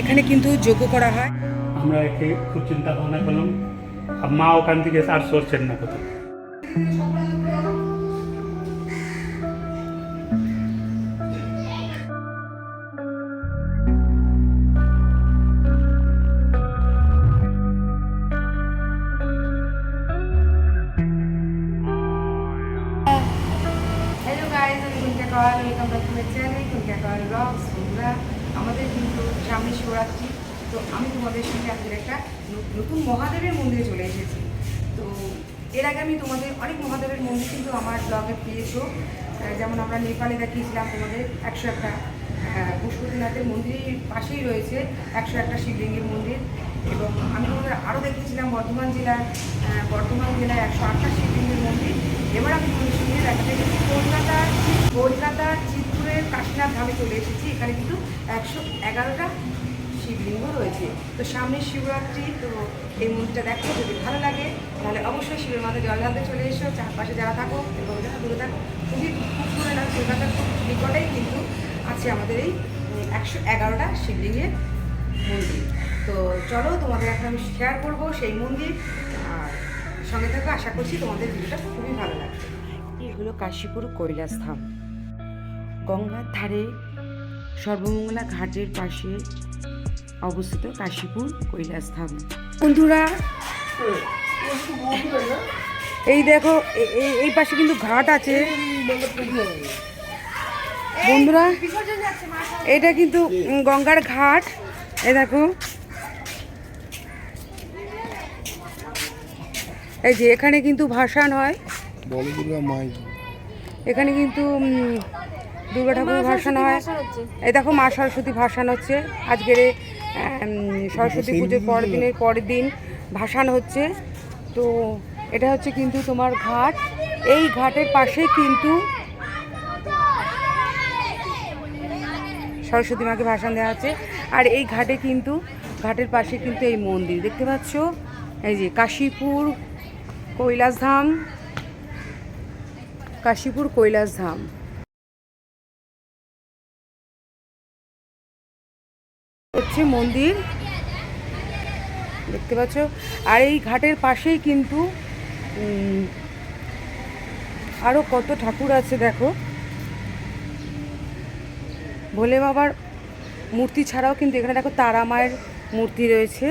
এখানে কিন্তু যোগ্য করা হয়। আমরা একে খুব চিন্তা ভাবনা করলাম মা ওখান থেকে আর সরছেন না কোথাও। Welcome back to my channel Kunka Kawal vlogs বন্ধুরা আমাদের কিন্তু সামনে শিবরাত্রি। তো আমি তোমাদের সঙ্গে আজকের একটা নতুন মহাদেবের মন্দিরে চলে এসেছি। তো এর আগে আমি তোমাদের অনেক মহাদেবের মন্দির কিন্তু আমার ব্লগে পেয়েছ। যেমন আমরা নেপালে দেখিয়েছিলাম তোমাদের একশো একটা পশুপতিনাথের মন্দিরের পাশেই রয়েছে একশো একটা শিবলিঙ্গের মন্দির। এবং আমি তোমাদের আরও দেখিয়েছিলাম বর্ধমান জেলার বর্ধমান জেলায় একশো আটটা শিবলিঙ্গের মন্দির। এবার আমি তোমাদের সঙ্গে দেখাতে কলকাতার কলকাতার চিত্তুরের কাশীনাথ ধামে চলে এসেছি। এখানে কিন্তু একশো এগারোটা শিবলিঙ্গ রয়েছে। তো সামনে শিবরাত্রি, তো এই মন্দিরটা দেখো, যদি ভালো লাগে, তাহলে অবশ্যই শিবের মাথায় জল ঢালতে চলে এসো। চারপাশে যারা থাকো এবং যারা দূরে থাকো, খুবই খুব দূরে না কলকাতার খুব নিকটেই কিন্তু আছে আমাদের এই একশো এগারোটা শিবলিঙ্গের মন্দির। তো চলো, তোমাদের এখন আমি শেয়ার করব সেই মন্দির। আর সঙ্গে থাকো, আশা করছি তোমাদের ভিডিওটা খুবই ভালো লাগবে। এই হলো কাশীপুর কৈলাস ধাম গঙ্গার ধারে সর্বমঙ্গলা ঘাটের পাশে অবস্থিত কাশীপুর কৈলাস ধাম বন্ধুরা এই দেখো এই পাশে কিন্তু ঘাট আছে। বন্ধুরা এটা কিন্তু গঙ্গার ঘাট। এই দেখো। এই যে এখানে কিন্তু ভাসান হয়। এখানে কিন্তু দুর্গা ঠাকুর ভাসান হয়। এই দেখো মা সরস্বতী ভাসান হচ্ছে। আজকের সরস্বতী পুজোর পরের দিনের পরের দিন ভাসান হচ্ছে। তো এটা হচ্ছে কিন্তু তোমার ঘাট। এই ঘাটের পাশে কিন্তু সরস্বতী মাকে ভাসান দেওয়া হচ্ছে। আর এই ঘাটে কিন্তু ঘাটের পাশে কিন্তু এই মন্দির। দেখতে পাচ্ছ? এই যে কাশীপুর কৈলাস ধাম কাশীপুর কৈলাস হচ্ছে মন্দির। দেখতে পাচ্ছ? আর এই ঘাটের পাশেই কিন্তু উম, আরও কত ঠাকুর আছে দেখো। ভোলে বাবার মূর্তি ছাড়াও কিন্তু এখানে দেখো তারা মায়ের মূর্তি রয়েছে।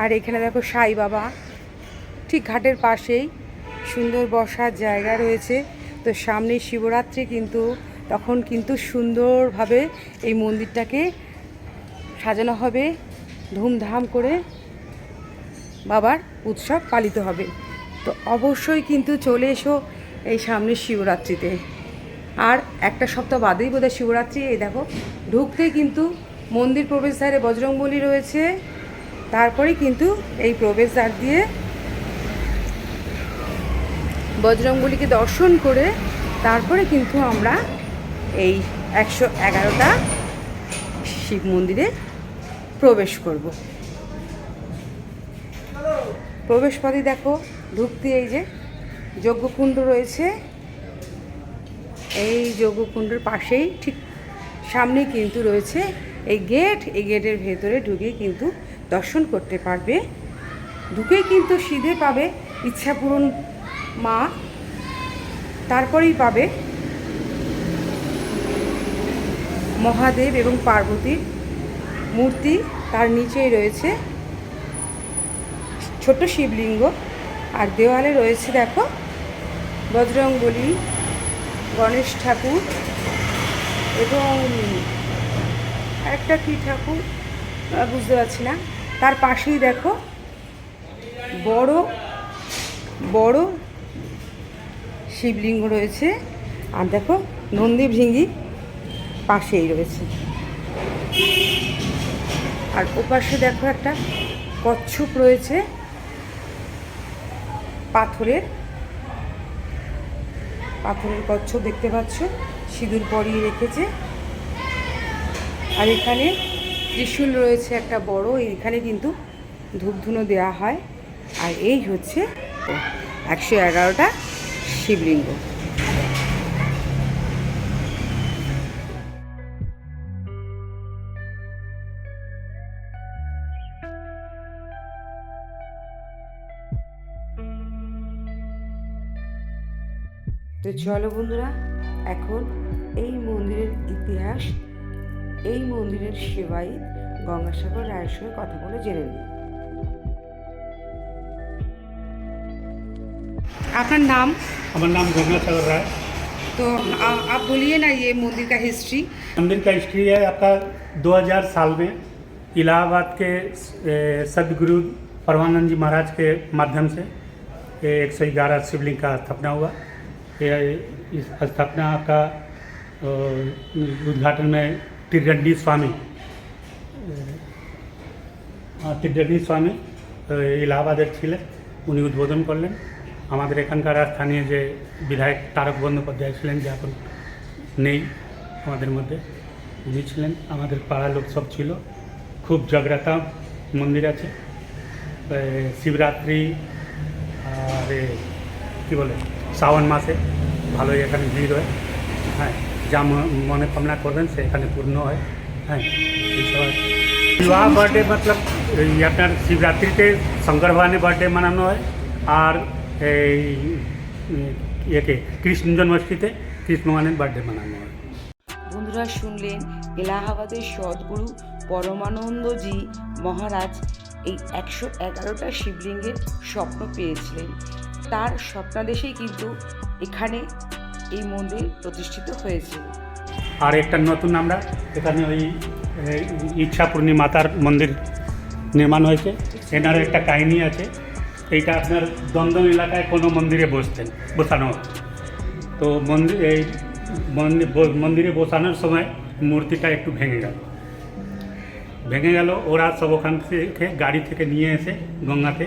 আর এখানে দেখো সাই বাবা। ঠিক ঘাটের পাশেই সুন্দর বসার জায়গা রয়েছে। তো সামনে শিবরাত্রি কিন্তু তখন কিন্তু সুন্দরভাবে এই মন্দিরটাকে সাজানো হবে, ধুমধাম করে বাবার উৎসব পালিত হবে। তো অবশ্যই কিন্তু চলে এসো এই সামনের শিবরাত্রিতে। আর একটা সপ্তাহ বাদেই বোধহয় শিবরাত্রি, এই দেখো ঢুকতেই কিন্তু মন্দির প্রবেশদ্বারে বজরংবলী রয়েছে। তারপরে কিন্তু এই প্রবেশদ্বার দিয়ে বজরংবলীকে দর্শন করে তারপরে কিন্তু আমরা এই একশো এগারোটা শিব মন্দিরে প্রবেশ করব। প্রবেশপথে দেখো, ঢুকতে এই যে যজ্ঞকুণ্ড রয়েছে। এই যজ্ঞকুণ্ডের পাশেই, ঠিক সামনে কিন্তু রয়েছে এই গেট। এই গেটের ভেতরে ঢুকে কিন্তু দর্শন করতে পারবে। ঢুকে কিন্তু সিধে পাবে ইচ্ছা পূরণ মা, তারপরেই পাবে মহাদেব এবং পার্বতীর মূর্তি তার নিচেই রয়েছে। ছোট শিবলিঙ্গ। আর দেওয়ালে রয়েছে, দেখো, বজরংবলী, গণেশ ঠাকুর এবং একটা কী ঠাকুর? বুঝতে পারছি না। তার পাশেই দেখো, বড় বড় শিবলিঙ্গ রয়েছে। আর দেখো নন্দী ভৃঙ্গি পাশেই রয়েছে। আর ওপাশে দেখো একটা কচ্ছপ রয়েছে পাথরের। পাথরের কচ্ছপ দেখতে পাচ্ছ, সিঁদুর পরিয়ে রেখেছে। আর এখানে ত্রিশূল রয়েছে একটা বড়, এখানে কিন্তু ধূপধুনো দেওয়া হয়। আর এই হচ্ছে একশো এগারোটা শিবলিঙ্গ। তো চলো বন্ধুরা এখন এই মন্দিরের ইতিহাস এই মন্দিরের সেবায়িত গঙ্গাসাগর রায়ের সঙ্গে কথা বলে জেনে নিই আপনার नाम हमारा नाम गंगासागर राय तो आ- आप बोलिए ना ये मंदिर का हिस्ट्री मंदिर का हिस्ट्री है आपका 2000 साल में इलाहाबाद के ए, सदगुरु परमानंद जी महाराज के माध्यम से एक सौ ग्यारह शिवलिंग का स्थापना हुआ ये इस स्थापना का अ, उद्घाटन में त्रिदंडी स्वामी আহ, ত্রিদণ্ডী স্বামী আহ, ইলাহাবাদের ছিলেন উনি উদ্বোধন করলেন আমাদের এখানকার স্থানীয় যে বিধায়ক তারক বন্দ্যোপাধ্যায় ছিলেন যে এখন নেই আমাদের মধ্যে উনি ছিলেন আমাদের পাড়ার লোক সব ছিল খুব জাগ্রতা মন্দির আছে এ, শিবরাত্রি আর এ, কী বলে শ্রাবণ মাসে ভালোই এখানে ভিড় হয়। হ্যাঁ যা মনে কামনা করবেন সে এখানে পূর্ণ হয়। হ্যাঁ বিবাহ বার্থডে মতলব আপনার শিবরাত্রিতে শঙ্কর ভগবানের বার্থডে মানানো হয়। আর এই ইয়েকে কৃষ্ণ জন্মাষ্টমীতে কৃষ্ণ ভগবানের বার্থডে মানানো হয়। বন্ধুরা শুনলেন এলাহাবাদের সদ্গুরু পরমানন্দজি মহারাজ এই একশো এগারোটা শিবলিঙ্গের স্বপ্ন পেয়েছিলেন। তার স্বপ্নাদেশেই কিন্তু এখানে এই মন্দির প্রতিষ্ঠিত হয়েছে। আর একটা নতুন আমরা, এখানে ওই ইচ্ছাপূর্ণি মাতার মন্দির নির্মাণ হয়েছে। এনার একটা কাহিনী আছে, এইটা আপনার দমদম এলাকায় কোনো মন্দিরে বসতেন, বসানো তো মন্দির, এই মন্দির বসানোর সময় মূর্তিটা একটু ভেঙে গেল। ভেঙে গেল, ওরা সব ওখান থেকে, গাড়ি থেকে নিয়ে এসে গঙ্গাতে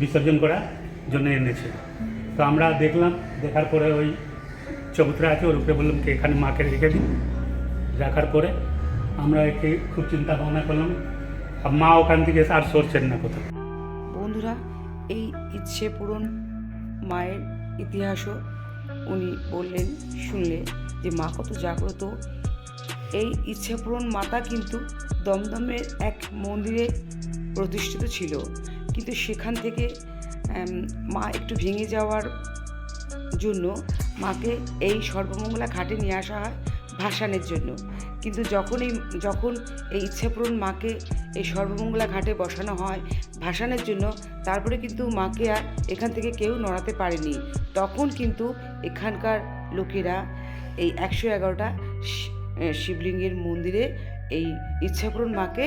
বিসর্জন করার জন্য এনেছে। তো আমরা দেখলাম, দেখার পরে ওই চবুতরা আছে, ওর উপরে বললাম কি, এখানে মাকে রেখে দিন। রাখার পরে আমরা একে খুব চিন্তা ভাবনা করলাম, আর মা ওখান থেকে আর সরছেন না কোথাও? বন্ধুরা, এই ইচ্ছে পূরণ মায়ের ইতিহাসও উনি বললেন, শুনলে যে মা কত জাগ্রত। এই ইচ্ছে পূরণ মাতা কিন্তু দমদমের এক মন্দিরে প্রতিষ্ঠিত ছিল। কিন্তু সেখান থেকে মা একটু ভেঙে যাওয়ার জন্য মাকে এই সর্বমঙ্গলা ঘাটে নিয়ে আসা হয় ভাসানের জন্য। কিন্তু যখন এই যখন এই ইচ্ছাপূরণ মাকে এই সর্বমঙ্গলা ঘাটে বসানো হয় ভাসানের জন্য, তারপরে কিন্তু মাকে আর এখান থেকে কেউ নড়াতে পারেনি। তখন কিন্তু এখানকার লোকেরা এই একশো এগারোটা শিবলিঙ্গের মন্দিরে এই ইচ্ছাপূরণ মাকে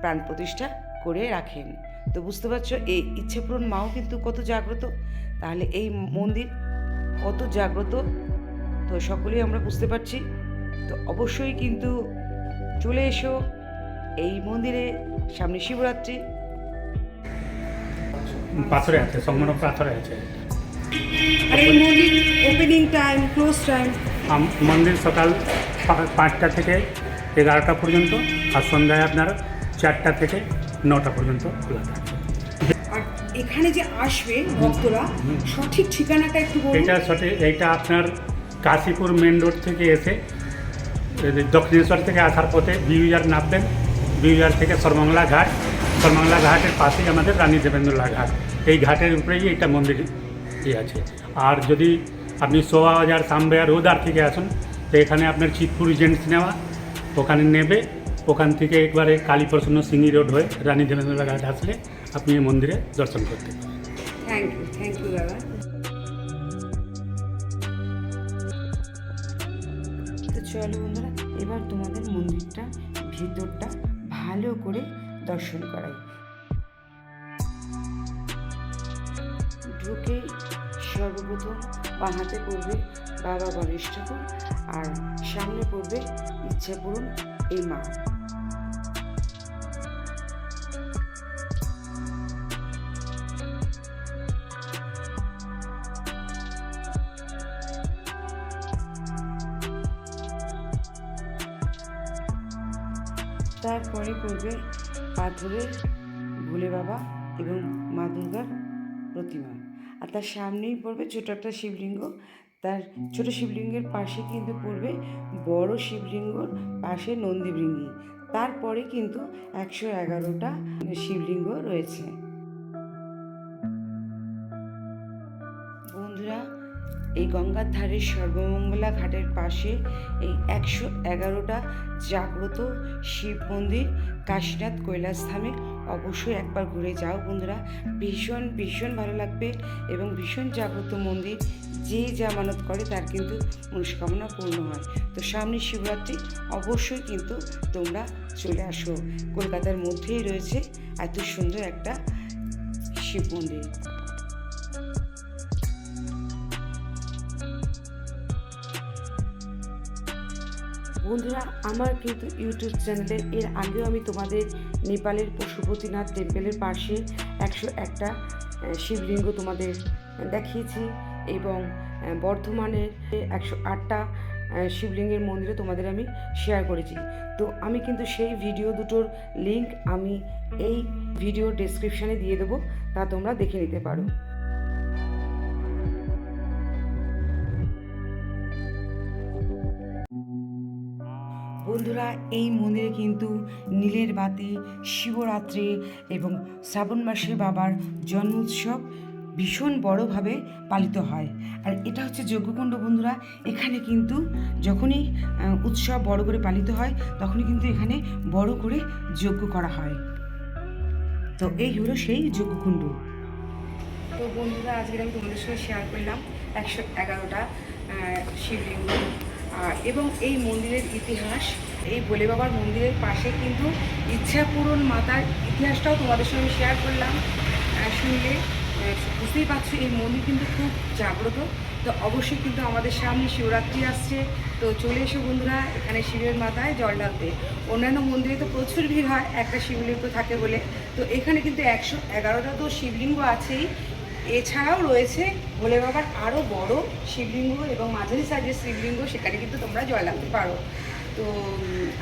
প্রাণ প্রতিষ্ঠা করে রাখেন। তো বুঝতে পারছ এই ইচ্ছাপূরণ মাও কিন্তু কত জাগ্রত। তাহলে এই মন্দির কত জাগ্রত তো সকলেই আমরা বুঝতে পারছি। তো অবশ্যই কিন্তু চলে এসো এই মন্দিরে সামনে শিবরাত্রি। পাথরে আছে সম্পূর্ণ পাথরে আছে। আর এই মন্দির ওপেনিং টাইম ক্লোজ টাইম আম- মন্দির সকাল পাঁচটা থেকে এগারোটা পর্যন্ত আর সন্ধ্যায় আপনার চারটা থেকে নটা পর্যন্ত খোলা থাকে। এখানে যে আসবে ভক্তরা, সঠিক ঠিকানাটা একটু বলুন। এটা সঠিক এইটা আপনার কাশীপুর মেন রোড থেকে এসে দক্ষিণেশ্বর থেকে আসার পথে বিউজার নামবেন বিউজার থেকে সরমংলা ঘাট। সরমংলা ঘাটের পাশেই আমাদের রানী দেবেন্দ্রলা ঘাট। এই ঘাটের উপরেই এটা মন্দির আছে। আর যদি আপনি শোভা বাজার সামবেয়ার রোদার থেকে আসুন, তো এখানে আপনার চিতপুর জেন্টস নেওয়া, ওখানে নেবে। ওখান থেকে একবারে কালীপ্রসন্ন সিঙ্গি রোড হয়ে রানী দেবেন্দ্রলা ঘাট আসলে আপনি এই মন্দিরে দর্শন করতে। পারেন থ্যাংক ইউ থ্যাংক ইউ দাদা তো চলো বন্ধুরা এবার তোমাদের মন্দিরটা ভিতরটা ভালো করে দর্শন করাই। ঢুকেই সর্বপ্রথম বাঁ হাতে পড়বে বাবা গণেশ ঠাকুর আর সামনে পড়বে ইচ্ছা পূরণ এই মা। তারপরে পড়বে পাথরের ভোলে বাবা এবং মা দুর্গার প্রতিমা। আর তার সামনেই পড়বে ছোটো একটা শিবলিঙ্গ। তার ছোট শিবলিঙ্গের পাশে কিন্তু পড়বে বড় শিবলিঙ্গর পাশে নন্দীবৃঙ্গি তারপরে কিন্তু একশো এগারোটা শিবলিঙ্গ রয়েছে। এই গঙ্গার ধারে সর্বমঙ্গলা ঘাটের পাশে এই একশো এগারোটা জাগ্রত শিব মন্দির, কাশীনাথ কৈলাস ধামে অবশ্যই একবার ঘুরে যাও বন্ধুরা। ভীষণ ভীষণ ভালো লাগবে এবং ভীষণ জাগ্রত মন্দির যে যা মানত করে তার কিন্তু মনস্কামনা পূর্ণ হয়। তো সামনে শিবরাত্রি অবশ্যই কিন্তু তোমরা চলে আসো। কলকাতার মধ্যেই রয়েছে এত সুন্দর একটা শিব মন্দির। বন্ধুরা, আমার কিন্তু ইউটিউব চ্যানেলে এর আগেও আমি তোমাদের নেপালের পশুপতিনাথ টেম্পেলের পাশে একশো একটা শিবলিঙ্গ তোমাদের দেখিয়েছি এবং বর্ধমানের একশো আটটা শিবলিঙ্গের মন্দিরে তোমাদের আমি শেয়ার করেছি। তো আমি কিন্তু সেই ভিডিও দুটোর লিংক আমি এই ভিডিও ডেসক্রিপশানে দিয়ে দেবো, তা তোমরা দেখে নিতে পারো। বন্ধুরা, এই মন্দিরে কিন্তু নীলের বাতি, শিবরাত্রি এবং শ্রাবণ মাসে বাবার জন্ম উৎসব ভীষণ বড়োভাবে পালিত হয়। আর এটা হচ্ছে যজ্ঞকুণ্ড বন্ধুরা, এখানে কিন্তু যখনই উৎসব বড় করে পালিত হয়, তখনই কিন্তু এখানে বড় করে যজ্ঞ করা হয়। তো এই হলো সেই যজ্ঞকুণ্ড। তো বন্ধুরা আজকে আমি তোমাদের সঙ্গে শেয়ার করলাম একশো এগারোটা শিবলিঙ্গ। এবং এই মন্দিরের ইতিহাস, এই ভোলে বাবার মন্দিরের পাশে কিন্তু ইচ্ছাপূরণ মাতার ইতিহাসটাও তোমাদের সঙ্গে শেয়ার করলাম। শুনলে বুঝতেই পারছ, এই মন্দির কিন্তু খুব জাগ্রত। তো অবশ্যই কিন্তু আমাদের সামনে শিবরাত্রি আসছে। তো চলে এসো বন্ধুরা, এখানে শিবের মাথায় জল ঢালতে। অন্যান্য মন্দিরে তো প্রচুর ভিড় হয়, একটা শিবলিঙ্গ থাকে বলে। তো এখানে কিন্তু একশো এগারোটা তো শিবলিঙ্গ আছেই। এছাড়াও রয়েছে ভোলে বাবার আরও বড় শিবলিঙ্গ এবং মাঝারি সাইজের শিবলিঙ্গ, সেখানে কিন্তু তোমরা জল লাগতে পারো। তো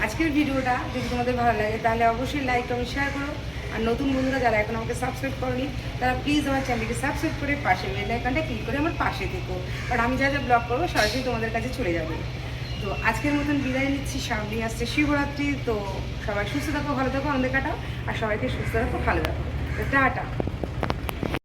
আজকের ভিডিওটা যদি তোমাদের ভালো লাগে, তাহলে অবশ্যই লাইক কমেন্ট শেয়ার করো। আর নতুন বন্ধুরা যারা এখন আমাকে সাবস্ক্রাইব করনি, তারা প্লিজ আমার চ্যানেলকে সাবস্ক্রাইব করে পাশে বেল আইকনটা ক্লিক করে আমার পাশে থেকো। কারণ আমি যা যা ব্লগ করব, সরাসরি তোমাদের কাছে চলে যাবে। তো, আজকের মতন বিদায় নিচ্ছি। সামনে আসছে শিবরাত্রি। তো, সবাই সুস্থ থাকো, ভালো থাকো, আনন্দে কাটাও। আর সবাইকে সুস্থ রাখো, ভালো রাখো। তো, টাটা।